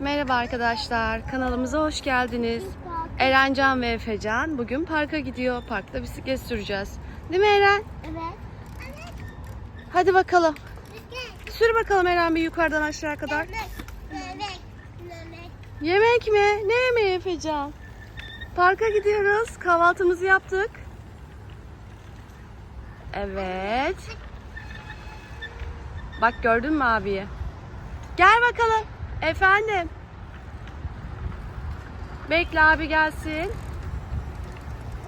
Merhaba arkadaşlar, kanalımıza hoş geldiniz. Erencan ve Efecan bugün parka gidiyor. Parkta bisiklet süreceğiz. Değil mi Eren? Evet. Hadi bakalım. Sür bakalım Eren bir yukarıdan aşağı kadar. Yemek. Mi? Ne yemeği Efecan? Parka gidiyoruz. Kahvaltımızı yaptık. Evet. Bak gördün mü abiyi? Gel bakalım. Efendim. Bekle abi gelsin.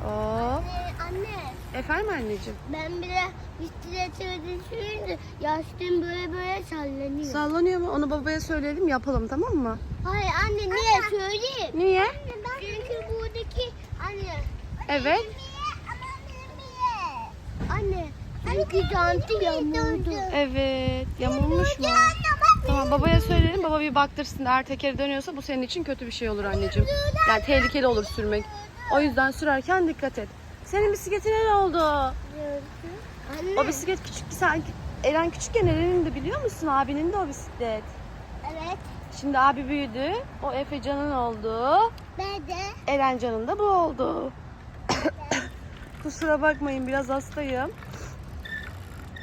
Oo. Ee, anne Efendim anneciğim. ben bile bisiklete düşününce yaştım böyle böyle sallanıyor. Sallanıyor mu? Onu babaya söyleyelim yapalım tamam mı? Hayır anne niye söyleyeyim? Niye? Çünkü buradaki anne. Evet. Anne çünkü jantı yamuldu. Evet. Yamulmuş mu? Tamam babaya söyleyelim. Baba bir baktırsın. Eğer tekeri dönüyorsa bu senin için kötü bir şey olur anneciğim. Yani tehlikeli olur sürmek. O yüzden sürerken dikkat et. Senin bisikletine ne oldu? Anne. O bisiklet küçük sen Eren küçükken Eren'in de biliyor musun? Abinin de o bisiklet. Evet. Şimdi abi büyüdü. O Efecan'ın oldu. Ben de. Erencan'ın da bu oldu. Kusura bakmayın biraz hastayım.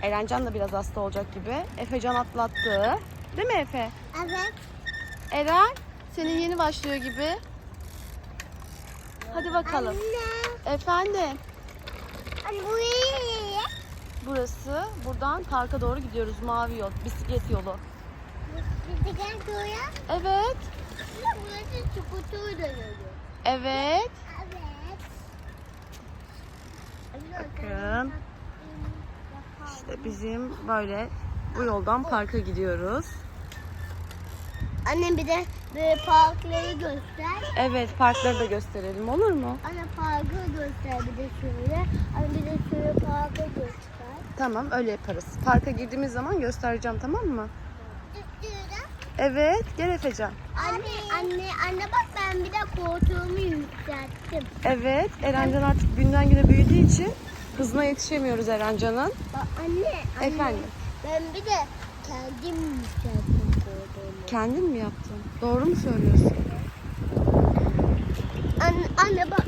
Erencan da biraz hasta olacak gibi. Efecan atlattı. Değil mi Efe? Evet. Eren senin yeni başlıyor gibi. Hadi bakalım. Anne. Efendim Anne bu iyi. burası buradan parka doğru gidiyoruz. Mavi yol, bisiklet yolu. Bisiklet koya. Evet. Burası çukutur da yolu. Evet. Evet. Bakın. İşte bizim böyle bu yoldan parka gidiyoruz. Annem bir de böyle parkları göster. Evet parkları da gösterelim olur mu? Anne parkı göster bir de şöyle. Anne bir de şöyle parkı göster. Tamam öyle yaparız. Parka girdiğimiz zaman göstereceğim tamam mı? Evet gel Efecan. Anne, anne, anne bak ben bir de koltuğumu yükselttim. Evet Erencan artık günden güne büyüdüğü için hızına yetişemiyoruz Erencan'ın. Bak anne, anne. Efendim? Ben bir de kendim yükselttim. Kendin mi yaptın? Doğru mu söylüyorsun? Anne, anne bak.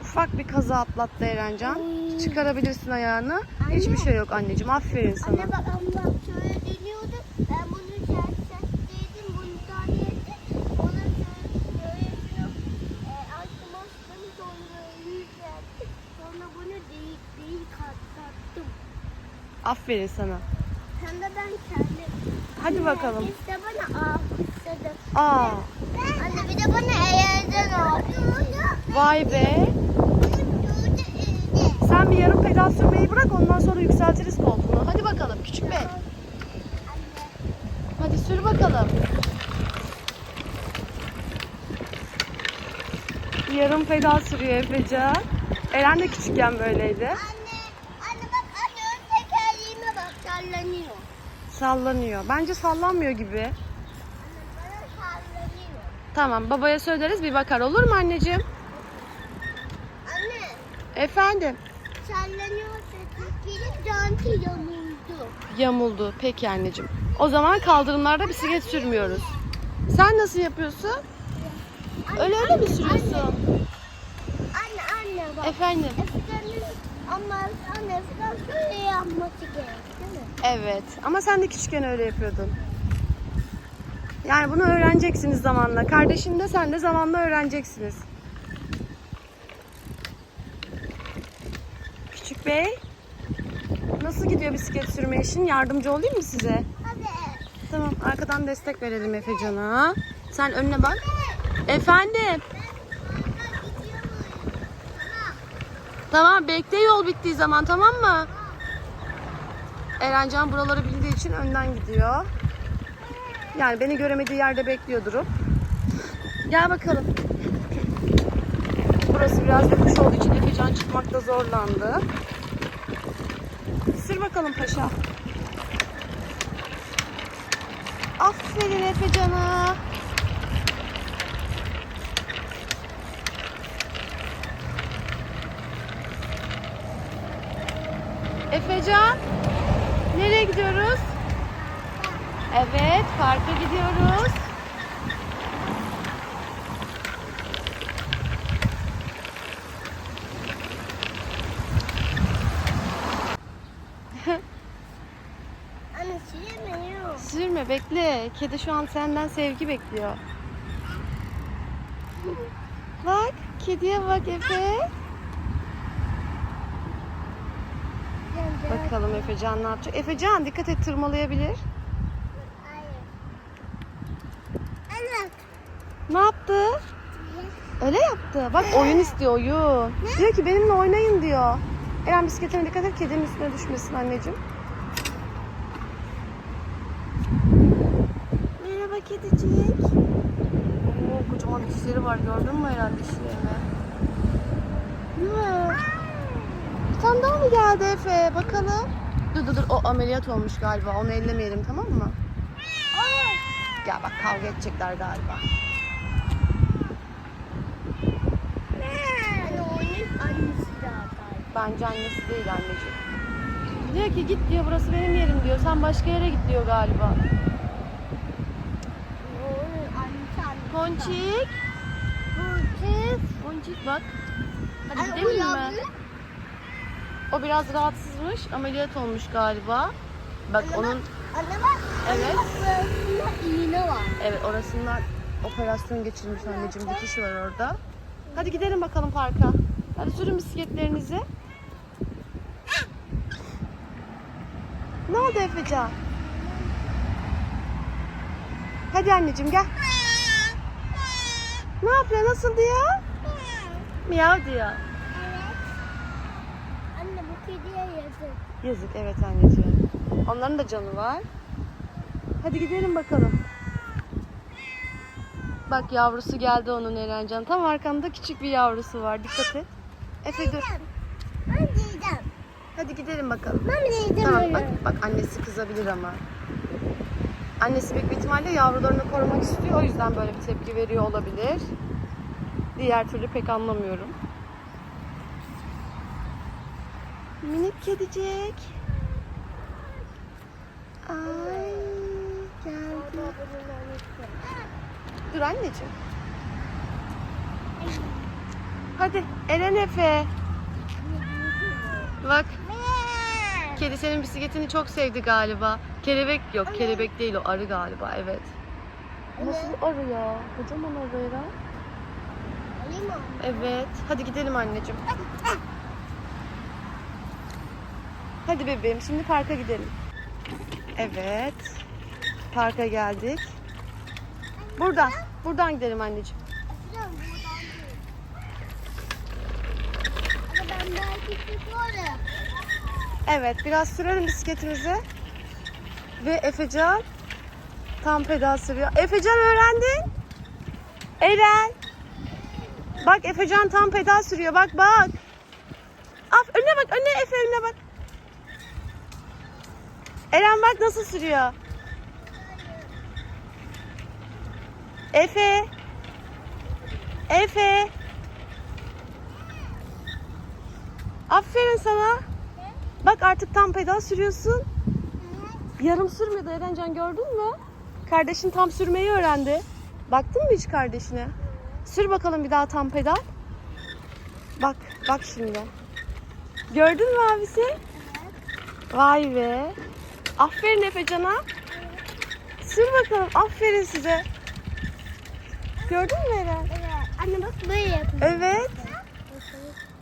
Ufak bir kaza atlattı Erencan. Çıkarabilirsin ayağını. Anne. Hiçbir şey yok anneciğim. Aferin sana. Anne bak ama bak şöyle deniyordu. Ben bunu ters. Bunu ters ettim. Ona şöyle e, açtım açtım. Sonra bunu değil değil katlattım. Aferin sana. Hem de ben kendim. Hadi bakalım. İşte bana alkışladı. Aa, Anne bir de bana eğerden alkışladı. vay be. Sen bir yarım pedal sürmeyi bırak ondan sonra yükseltiriz koltuğunu. Hadi bakalım küçük bey. Hadi sür bakalım. Yarım pedal sürüyor Efecan. Eren de küçükken böyleydi. Anne Sallanıyor. Bence sallanmıyor gibi. Anne sallanıyor. Tamam babaya söyleriz bir bakar olur mu anneciğim? Anne Efendim? sallanıyorsa Türkiye'nin jantı yamuldu. Yamuldu. Peki anneciğim. O zaman kaldırımlarda bisiklet sürmüyoruz. Sen nasıl yapıyorsun? Öyle öyle mi sürüyorsun? Anne anne bak. Efendim? Efkanın ama anne efkan şöyle yapması gerek? Evet. Ama sen de küçükken öyle yapıyordun. Yani bunu öğreneceksiniz zamanla. Kardeşin de sen de zamanla öğreneceksiniz. Küçük bey. Nasıl gidiyor bisiklet sürme işin? Yardımcı olayım mı size? Hadi. Tamam arkadan destek verelim Efecan'a. Sen önüne bak. Efendim. Tamam bekle yol bittiği zaman tamam mı? Erencan buraları bildiği için önden gidiyor. Yani beni göremediği yerde bekliyor durup. Gel bakalım. Burası biraz yokuş olduğu için Efecan çıkmakta zorlandı. Sür bakalım paşa. Aferin Efecan'a. Efecan, Evet, parka gidiyoruz. Anne süremiyorum. Sürme bekle. Kedi şu an senden sevgi bekliyor. bak kediye bak Efe. Bakalım Efecan ne yapacak? Efecan dikkat et tırmalayabilir. Ne yaptı? Öyle yaptı. Bak oyun istiyor oyun. Diyor ki benimle oynayın diyor. Eren bisikletine dikkat et kedinin üstüne düşmesin anneciğim. Merhaba kedicik. Oo, kocaman dişleri var gördün mü Eren dişlerini? Ne? Bir tane daha mı geldi Efe? Bakalım. Dur dur dur o ameliyat olmuş galiba. Onu ellemeyelim tamam mı? Ya bak kavga edecekler galiba. Anne Bence annesi değil anneciğim. Diyor ki git diyor burası benim yerim diyor. Sen başka yere git diyor galiba. Onun annesi annesi. Ponçik. Ponçik. Ponçik bak. Hadi Anne, gidelim mi? uyandı. O biraz rahatsızmış. Ameliyat olmuş galiba. Bak Anne onun Anne bak. Evet. Anne bak burasında iğne var. evet orasından operasyon geçirmiş anneciğim. Dikiş var orada. Hadi gidelim bakalım parka. Hadi sürün bisikletlerinizi. Ne oldu Efecan? Hadi anneciğim gel. Ne yapıyor? Nasıl diyor? Miyav diyor. Evet. Anne bu kediye yazık. Yazık evet anneciğim. Onların da canı var. Hadi gidelim bakalım. Bak yavrusu geldi onun Erencan. Tam arkanda küçük bir yavrusu var. Dikkat et. Efe dur. Ben diyeceğim. Hadi gidelim bakalım. Ben diyeceğim Tamam bak, bak annesi kızabilir ama. Annesi büyük bir ihtimalle yavrularını korumak istiyor. O yüzden böyle bir tepki veriyor olabilir. Diğer türlü pek anlamıyorum. Minik kedicik. Ay geldi. Dur anneciğim. Hadi Eren Efe. Bak kedi senin bisikletini çok sevdi galiba. Kelebek yok kelebek değil o arı galiba evet. Nasıl arı ya? Kocaman arı Eren. Evet. Hadi gidelim anneciğim. Hadi bebeğim şimdi parka gidelim. Evet. Parka geldik. Buradan. Buradan gidelim anneciğim. Açacağım buradan değil. Ama ben belki tutuyorum. Evet biraz sürelim bisikletimizi. Ve Efecan tam pedal sürüyor. Efecan öğrendin. Eren. Bak Efecan tam pedal sürüyor. Bak bak. Af önüne bak önüne Efe önüne bak. Eren bak nasıl sürüyor. Efe. Efe. Aferin sana. Bak artık tam pedal sürüyorsun. Yarım sürmedi Erencan gördün mü? Kardeşin tam sürmeyi öğrendi. Baktın mı hiç kardeşine? Sür bakalım bir daha tam pedal. Bak, bak şimdi. Gördün mü abisi? Vay be. Aferin Efecan'a. Sür bakalım. Aferin size. Gördün mü Eren? Evet. Anne bak böyle yapıyor. Evet.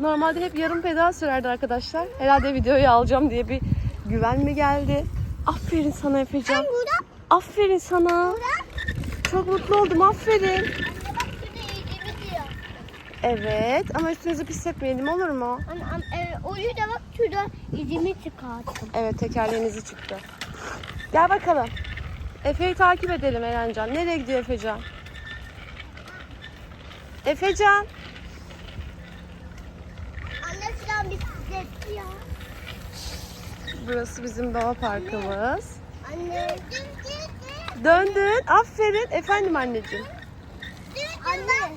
Normalde hep yarım pedal sürerdi arkadaşlar. Herhalde videoyu alacağım diye bir güven mi geldi? Aferin sana Efecan. Aferin sana. Çok mutlu oldum. Aferin. Evet ama üstünüzü pis etmeyelim olur mu? Anne, o yüzden bak şurada izimi çıkarttım. Evet tekerleğinizi çıktı. Gel bakalım. Efe'yi takip edelim Erencan. Nereye gidiyor Efecan? Efecan. Anne şuradan bisikletli ya. Burası bizim doğa parkımız. Anne. Döndün. Aferin. Efendim anneciğim. Anne.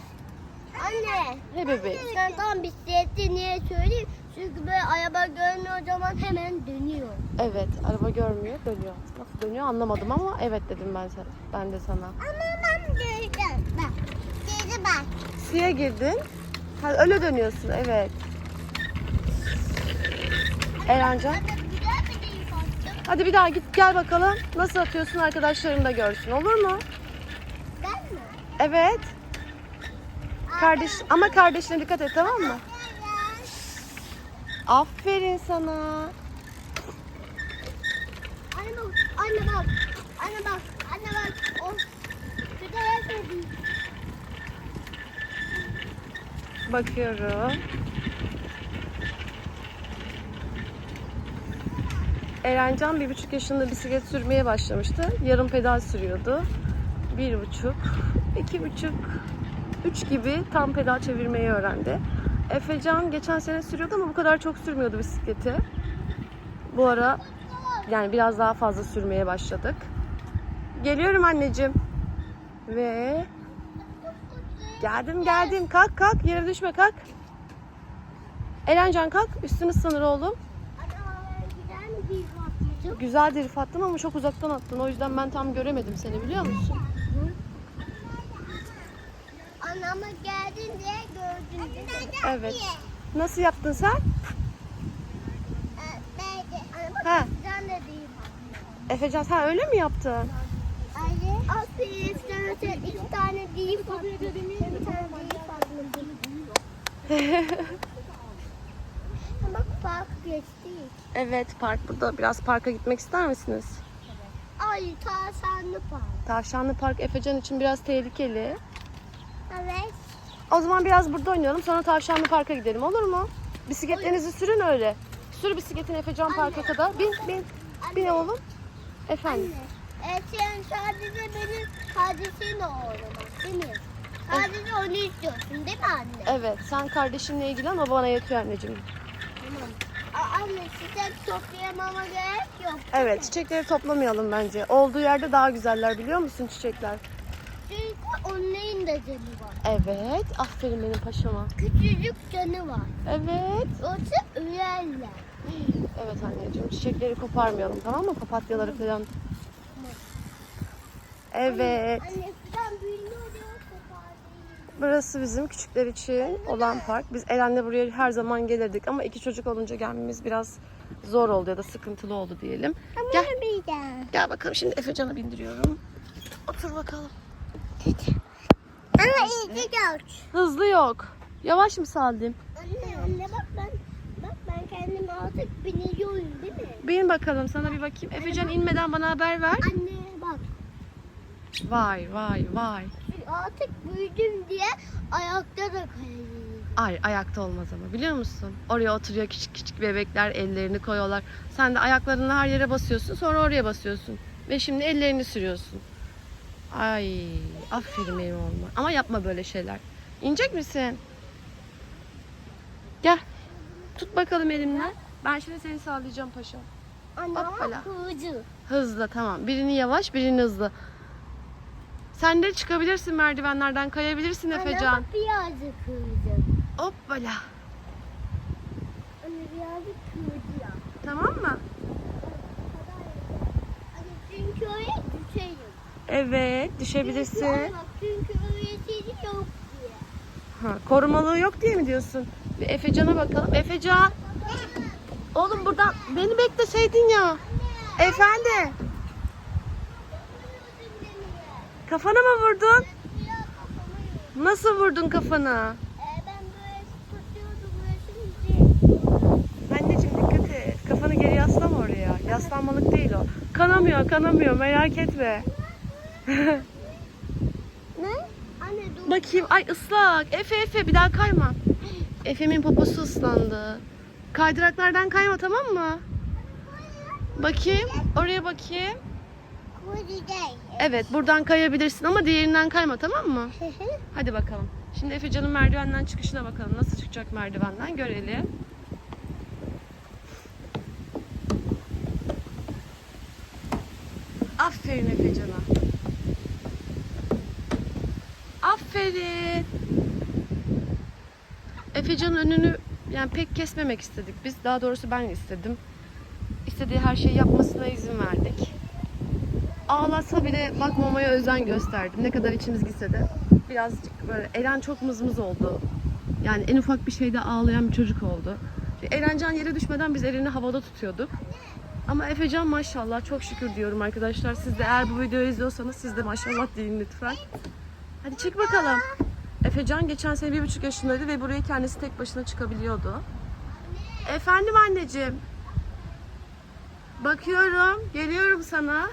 Anne. Ne bebeğim? Sen tam bisikleti niye söyleyeyim? Çünkü böyle araba görmüyor zaman hemen dönüyor. Evet. Araba görmüyor. Dönüyor. Nasıl dönüyor anlamadım ama evet dedim ben sana. Ben de sana. Ama ben gördüm. Bak. Geri bak. Suya girdin. Ha, öyle dönüyorsun. Evet. Erencan. Hadi bir daha git gel bakalım. Nasıl atıyorsun arkadaşların da görsün olur mu? Ben mi? Evet. Kardeş ama kardeşine dikkat et tamam mı? Aferin sana. Anne bak, anne bak, anne bak, anne bak. Of. Bakıyorum. Erencan bir buçuk yaşında bisiklet sürmeye başlamıştı. Yarım pedal sürüyordu. Bir buçuk, iki buçuk, üç gibi tam pedal çevirmeyi öğrendi. Efecan geçen sene sürüyordu ama bu kadar çok sürmüyordu bisikleti. Bu ara yani biraz daha fazla sürmeye başladık. Geliyorum anneciğim. Ve Geldim geldim. Kalk kalk. Yere düşme kalk. Erencan kalk. Üstünü ıslanır oğlum. Anne havaya gider mi bir atlayacağım? Güzel drift attın ama çok uzaktan attın. O yüzden ben tam göremedim seni biliyor musun? Anne ama geldin diye gördün değil? Evet. Nasıl yaptın sen? Ee, Ha. değil. Efecan sen öyle mi yaptın? Sen iki tane değil. Bir tane değil patladı. Bak park geçtik. Evet park burada. Biraz parka gitmek ister misiniz? Ay tavşanlı park. Tavşanlı Park Efecan için biraz tehlikeli. Evet. O zaman biraz burada oynayalım. Sonra Tavşanlı Park'a gidelim olur mu? Bisikletlerinizi sürün öyle. Sür bisikletini Efecan Park'a kadar. Bin bin. Bin oğlum. Efendim. Anne. E, sen sadece benim kardeşimle oynamak değil mi? Sadece onu istiyorsun değil mi anne? Evet sen kardeşinle ilgilen ama bana yetiyor anneciğim. Anne çiçek toplayamama gerek yok. Evet çiçekleri toplamayalım bence. Olduğu yerde daha güzeller biliyor musun çiçekler? Çünkü onların da canı var. Evet. Aferin benim paşama. Küçücük canı var. Evet. Yoksa ölerler. Evet anneciğim çiçekleri koparmayalım tamam mı? Papatyaları falan. Evet. Anne bilmiyor diyor kopardı. Burası bizim küçükler için olan park. Biz Eren'le buraya her zaman gelirdik ama iki çocuk olunca gelmemiz biraz zor oldu ya da sıkıntılı oldu diyelim. Gel. bir daha. Gel bakalım şimdi Efecan'ı bindiriyorum. Otur bakalım. Ama iyi gör. Hızlı yok. Yavaş mı Salim? Anne anne bak ben bak ben kendim artık biniyorum değil mi? Bin bakalım sana bir bakayım. Efecan inmeden bana haber ver. Anne bak Vay vay vay. Artık büyüdüm diye ayakta da kayıyorum. Ay ayakta olmaz ama biliyor musun? Oraya oturuyor küçük küçük bebekler ellerini koyuyorlar. Sen de ayaklarını her yere basıyorsun sonra oraya basıyorsun. Ve şimdi ellerini sürüyorsun. Ay aferin benim oğluma. Ama yapma böyle şeyler. İnecek misin? Gel. Tut bakalım elimden. Ben şimdi seni sağlayacağım paşam. Anne Hoppala. ama kılıcı. Hızlı tamam. Birini yavaş birini hızlı. Sen de çıkabilirsin merdivenlerden kayabilirsin Anne Efecan. bak birazcık kılıcı. Hoppala. Anne birazcık ya. Tamam mı? Anne çünkü oraya düşeyim. Evet düşebilirsin. Bak çünkü öğretici yok diye. Ha, korumalığı yok diye mi diyorsun? Bir Efecan'a bakalım. Efecan. Oğlum buradan beni bekleseydin ya. Efendi. Kafana mı vurdun? Nasıl vurdun kafana? Anneciğim dikkat et. Kafanı geri yaslama oraya. Yaslanmalık değil o. Kanamıyor kanamıyor merak etme. Ne? Anne dur. Bakayım. Ay ıslak. Efe Efe bir daha kayma. Efe'min poposu ıslandı. Kaydıraklardan kayma tamam mı? Bakayım. Oraya bakayım. Değil. Evet buradan kayabilirsin ama diğerinden kayma tamam mı? Hadi bakalım. Şimdi Efecan'ın merdivenden çıkışına bakalım. Nasıl çıkacak merdivenden görelim. Aferin Efecan'a. Aferin. Efecan'ın önünü yani pek kesmemek istedik biz. Daha doğrusu ben istedim. İstediği her şeyi yapmasına izin verdik. Ağlasa bile bakmamaya özen gösterdim. Ne kadar içimiz gitse de. Birazcık böyle Eren çok mızmız oldu. Yani en ufak bir şeyde ağlayan bir çocuk oldu. Erencan yere düşmeden biz Eren'i havada tutuyorduk. Ama Efecan maşallah çok şükür diyorum arkadaşlar. Siz de eğer bu videoyu izliyorsanız siz de maşallah deyin lütfen. Hadi çık bakalım. Efecan geçen sene bir buçuk yaşındaydı ve buraya kendisi tek başına çıkabiliyordu. Efendim anneciğim. Bakıyorum. Geliyorum sana.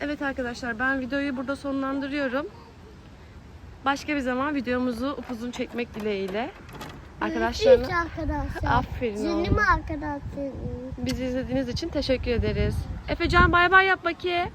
Evet arkadaşlar ben videoyu burada sonlandırıyorum. Başka bir zaman videomuzu upuzun çekmek dileğiyle. Arkadaşlarına Üç arkadaşlar. Aferin Canım oğlum. arkadaşlar. bizi izlediğiniz için teşekkür ederiz. Efecan bay bay yap bakayım.